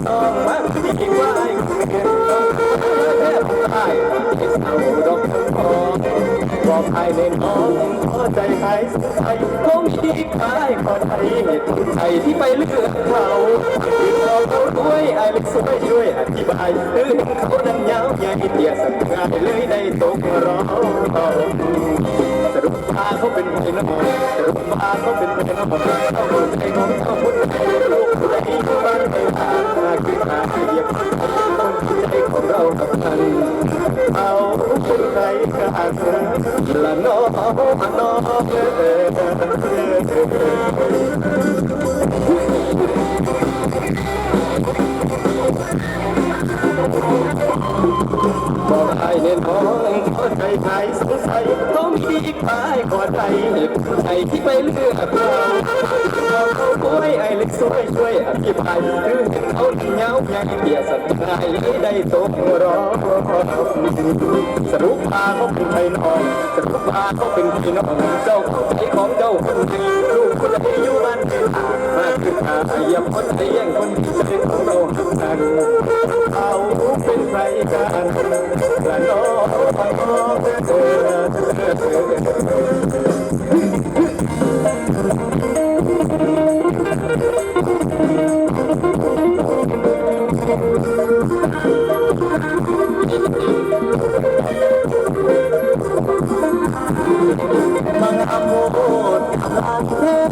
บต้องแทบตายไอ้สาวดอกทองบอกใครเล่นน้องพอใจใครสงสัยคงมีใครขอใจเหตุใจที่ไปเลือกเขาที่เราเขาด้วยไอ้เล็กสวยช่วยอธิบายเรื่องเขานั้นยาวใหญ่เดียสักงานเลยได้ตกรอสรุปว่าเขาเป็นไงน้องสรุปว่าเขาเป็นไงน้องเอาหัวใจของเจ้าคนไหนลูกผู้ใดอยู่บ้านไปหาขึ้นมาเหยีนใจของเรากับมั บอกให้เน้นน้องขอใจใครสงสัยต้องมีใครขอใจเหตุใจที่ไปเลือกเราเราเขาป่ วยไอ้เล็กสวยช่วยอธิบายหรือเขาเงาใหญ่เบียสัตว์นายได้ตกรอสรุปพาเขาเป็นใครน้องสรุปพาเขาเป็นพี่น้องเจ้าเข้าใจของเจ้าคนดีลูกคนใดอยู่บ้านเป็นมาขึ้นมาเยี่ยมคนใจแย่งคนใจของเราหักกันเอาเป็นใครกัน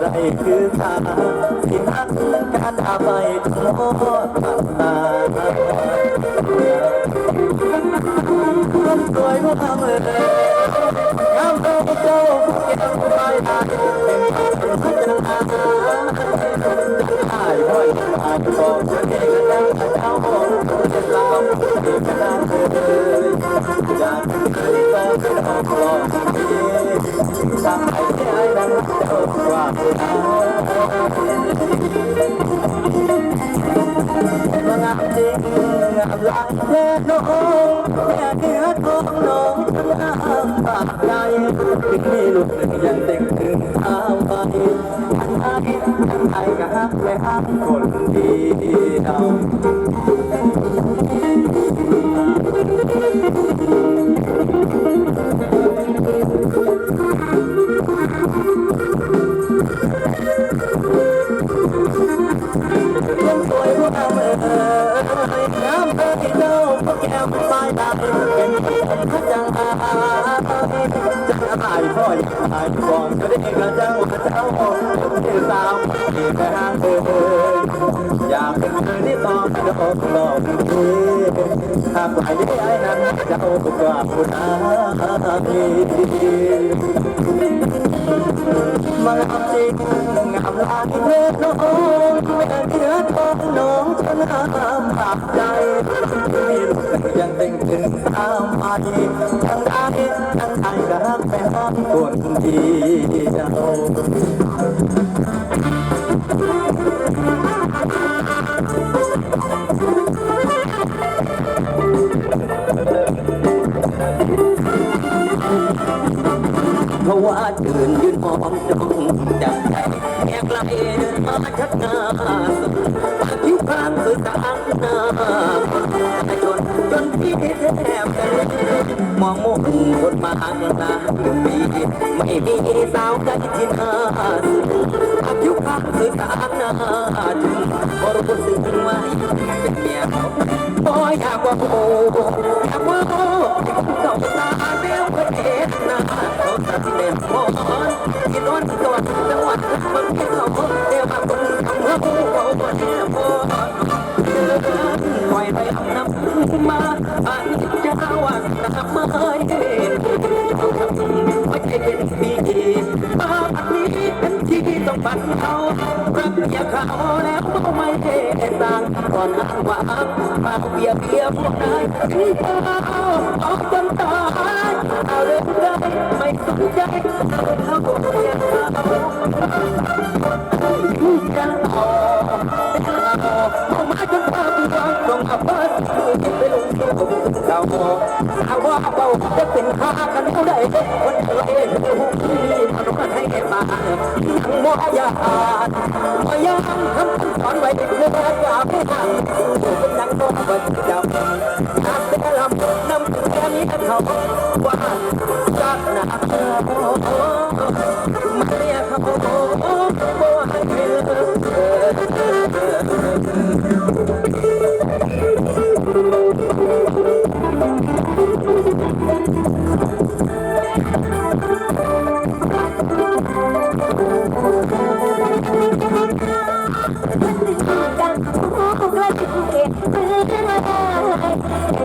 ได้คือตาที่นักการอาไปทั้งหมดตาคนสวยผู้ทำเลยงามเจ้าเจ้าผู้เก่งผู้ไม่ได้เป็นพระจันทร์อายบ่อยอายบอกจะเก่งกันเจ้าจะลำเก่งกันเลยอากเคยต้องเป็นออกรอทำให้ใจนั้นเจ้ากว่ามังามจริงงามลายแท้น้องแค่เนื้อทองน้องทั้งงามปากใจ ถึงมีลูกหนึ่งยังเด็กถึ สาวเอกห้างเอ่ยอยากเป็นเธอที่ต้องดอกดอกดีหากไหลได้ไอ้นั้นเจ้ากว่าผู้นาดีมังอำจริงงามลายเลือน้องแม่เนื้อทองน้องฉันห้ามปากใจมีลูกยังเต่งถึงตามไปทั้งได้ทั้งไทยก็รักไปห้องคนดีจ้าเพ มองจ้องจากใจแอบไหลมาชัดหน้าสุดผิวพรางคือสางหน้าแต่จนจนพี่แทบจะมองมุมคนมาหางน้าปีไม่มีสาวใดที่น่าสุดผิวพรางคือสางหน้าจึงบรู้สึกว่าเป็นเมียเขาบ่อยากว่าโอ้อยากว่าโอ้เจ้าตา กิ ทำเพื่อผู้เขาบ่แน่พอปล่อยไปเอาน้ำมาอันจะว่าสามไม้เห็นไม่ใช่เป็นปีบ้านนี้เป็นต้องบัดเขารักอย่าเขาแล้วไม่เทสางก่อนอ้างว่าอ้างมาเบียเบียพวกนายที่เอาออกจนตายเอาเรื่องได้ไม่สนใจเขาเบียเขาจะเอาเอามาจนพาไปวางตรงอับเบิ้ลไปลงที่ผม เก่าสาวว่าเบาจะเป็นข้ากันเท่าใดคนเคยหูที่มันก็ให้แก่บ้านยังมอยาพยายามทำสอนไว้เพื่ออย่าให้ห่างเป็นดังโน้บัดจับหากเป็นลำนำแค่นี้เขาว่าจากหนักมาเรียกเขา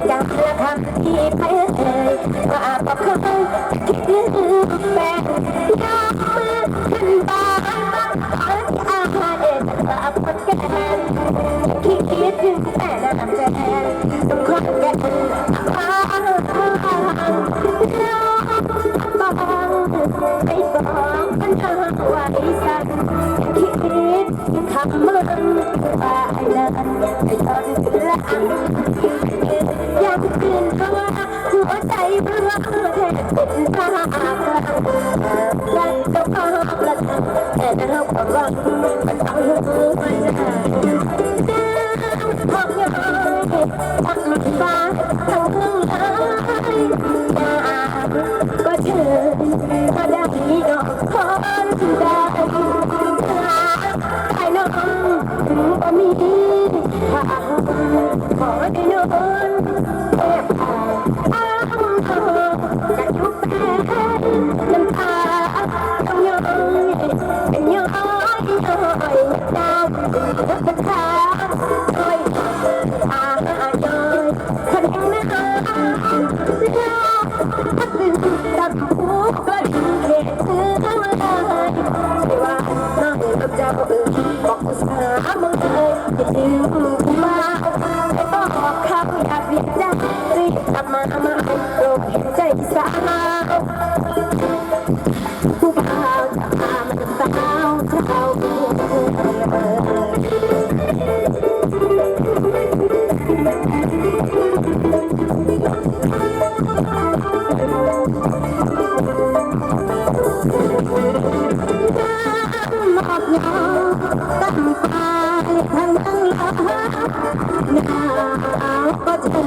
จำละคำที่ไปเอ่ยว่าบอกเคยคิดลืมแฟนยกมือขึ้นบานบานขออาหารเด็ดสาบคนแก่นคิดคิดถึงแต่น้ำแฟนต้องคนแก่บางบางไปบอกมันทำไว้สั่นคิดทำมึงว่าไอ้นั่นไอ้ตอนหลังอยาก คืนเพราะว่าหัวใจเพราะว่าแทบเป็นตารักก็พอละแต่เราก็รักมันเอาหัวมันพอยังพักมันบ้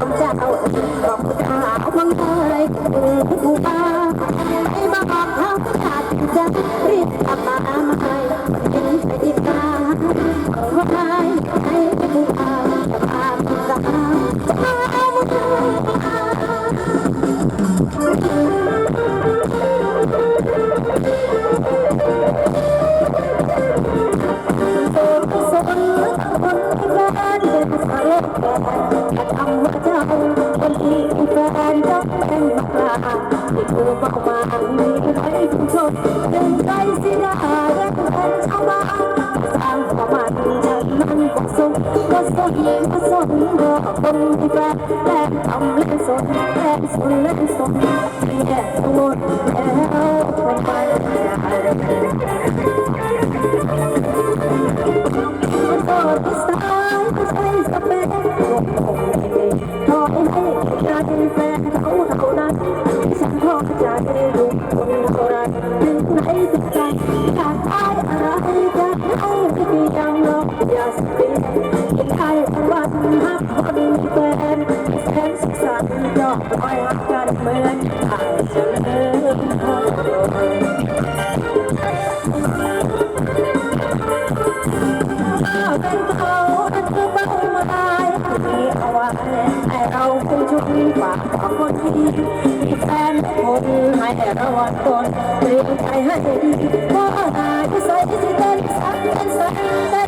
ต้องเจ้าบอกสามังอะไรกูบ้าไอ้บอกเขาขาดจะรีบกลับมา ใจ ไม่รักกันเมือนอาจจะเลิกถ้าเป็นเขาเป็นเบ้มาตายมีเอาไว้ไอเราคงชุบปากของคนดีแฟนคนให้ระวังตนเตรียมใจให้ดีเพาะอาจจะใส่ที่เต้นสักเต้นสัตน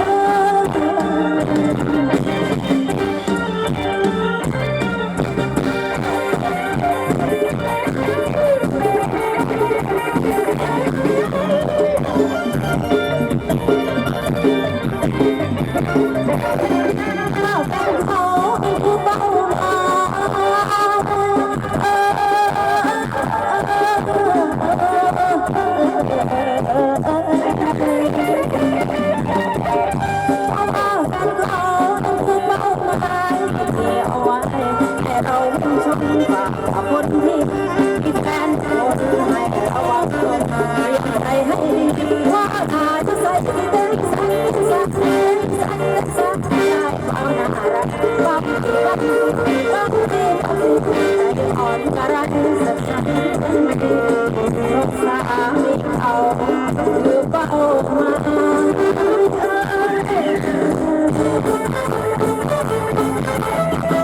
ใ